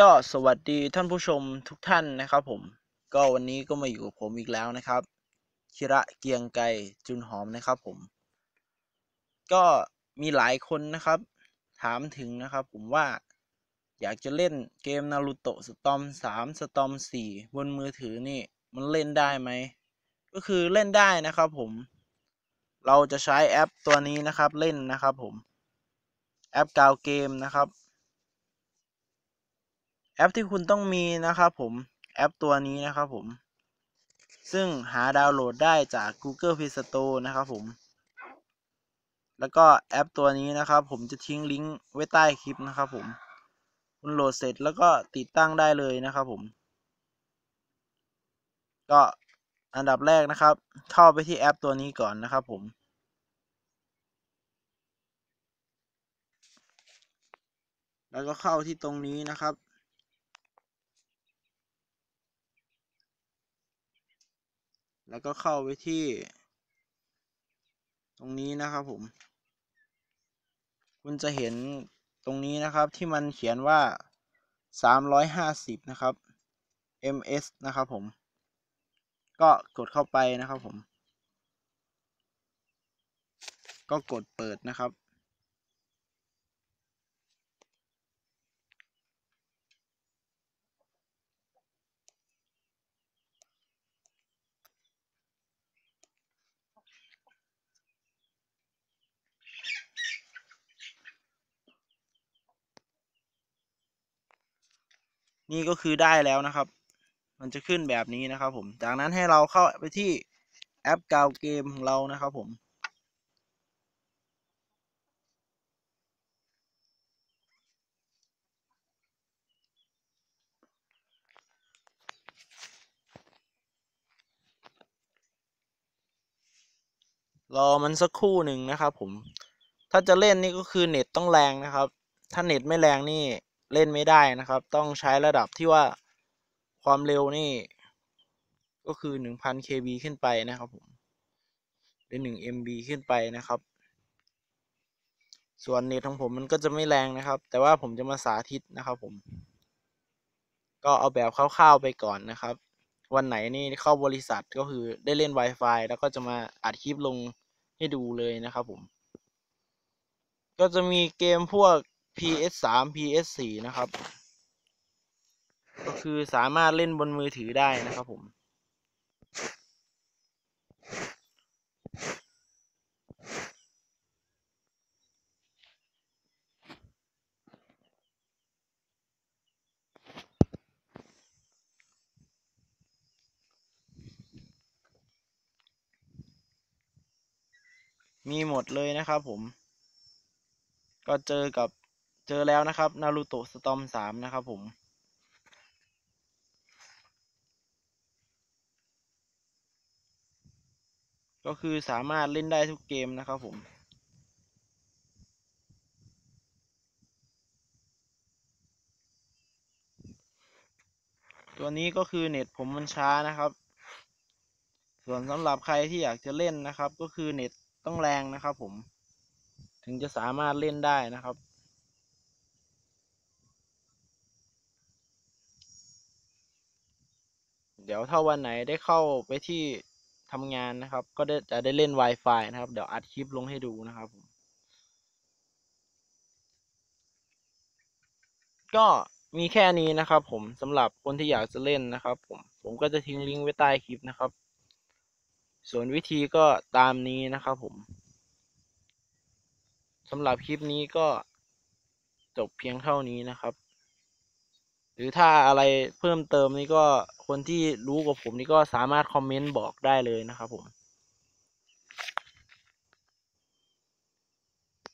ก็สวัสดีท่านผู้ชมทุกท่านนะครับผม ก็วันนี้ก็มาอยู่กับผมอีกแล้วนะครับคิระเกียงไกจุนหอมนะครับผม ก็มีหลายคนนะครับ ถามถึงนะครับผมว่าอยากจะเล่นเกมนารูโตะสตอมสามสตอมสี่บนมือถือนี่มันเล่นได้ไหม ก็คือเล่นได้นะครับผม เราจะใช้แอปตัวนี้นะครับเล่นนะครับผม แอปกาวเกมนะครับ แอปที่คุณต้องมีนะครับผมแอปตัวนี้นะครับผม ซึ่งหาดาวน์โหลดได้จาก Google Play Store นะครับผม แล้วก็แอปตัวนี้นะครับ ผมจะทิ้งลิงก์ไว้ใต้คลิปนะครับผม คุณโหลดเสร็จแล้วก็ติดตั้งได้เลยนะครับผม ก็อันดับแรกนะครับ เข้าไปที่แอปตัวนี้ก่อนนะครับผมแล้วก็เข้าที่ตรงนี้นะครับ แล้วก็เข้าไปที่ ตรงนี้นะครับผม คุณจะเห็นตรงนี้นะครับที่มันเขียนว่า 350 นะครับ ms นะครับผม ก็กดเข้าไปนะครับผม ก็กดเปิดนะครับ นี่ก็คือได้แล้วนะครับ มันจะขึ้นแบบนี้นะครับ ผม จากนั้นให้เราเข้าไปที่แอปกาวเกมของเรานะครับ ผม รอมันสักครู่หนึ่งนะครับ ผม ถ้าจะเล่นนี่ก็คือเน็ตต้องแรงนะครับ ถ้าเน็ตไม่แรงนี่ เล่นไม่ได้นะครับ ต้องใช้ระดับที่ว่าความเร็วนี่ ก็คือหนึ่งพัน kb ขึ้นไปนะครับผมหรือหนึ่ง mb ขึ้นไปนะครับ ส่วนเน็ตของผมมันก็จะไม่แรงนะครับ แต่ว่าผมจะมาสาธิตนะครับผม ก็เอาแบบคร่าวๆไปก่อนนะครับ วันไหนนี่เข้าบริษัทก็คือได้เล่น Wi-Fi แล้วก็จะมาอัดคลิปลงให้ดูเลยนะครับผม ก็จะมีเกมพวก PS3 PS4 นะครับ ก็คือสามารถเล่นบนมือถือได้นะครับผม มีหมดเลยนะครับผมก็เจอกับ เจอแล้วนะครับนารูโตะสตอมสามนะครับผมก็คือสามารถเล่นได้ทุกเกมนะครับผม ตัวนี้ก็คือเน็ตผมมันช้านะครับ ส่วนสำหรับใครที่อยากจะเล่นนะครับ ก็คือเน็ตต้องแรงนะครับผม ถึงจะสามารถเล่นได้นะครับ เดี๋ยวถ้าวันไหนได้เข้าไปที่ทำงานนะครับ ก็จะได้เล่น Wi-Fi นะครับ เดี๋ยวอัดคลิปลงให้ดูนะครับผมก็มีแค่นี้นะครับ ผมสำหรับคนที่อยากจะเล่นนะครับ ผมผมก็จะทิ้งลิงก์ไว้ใต้คลิปนะครับ ส่วนวิธีก็ตามนี้นะครับผมสำหรับคลิปนี้ก็จบเพียงเท่านี้นะครับ หรือถ้าอะไรเพิ่มเติมนี่ก็ คนที่รู้กว่าผมนี่ก็สามารถคอมเมนต์บอกได้เลยนะครับผม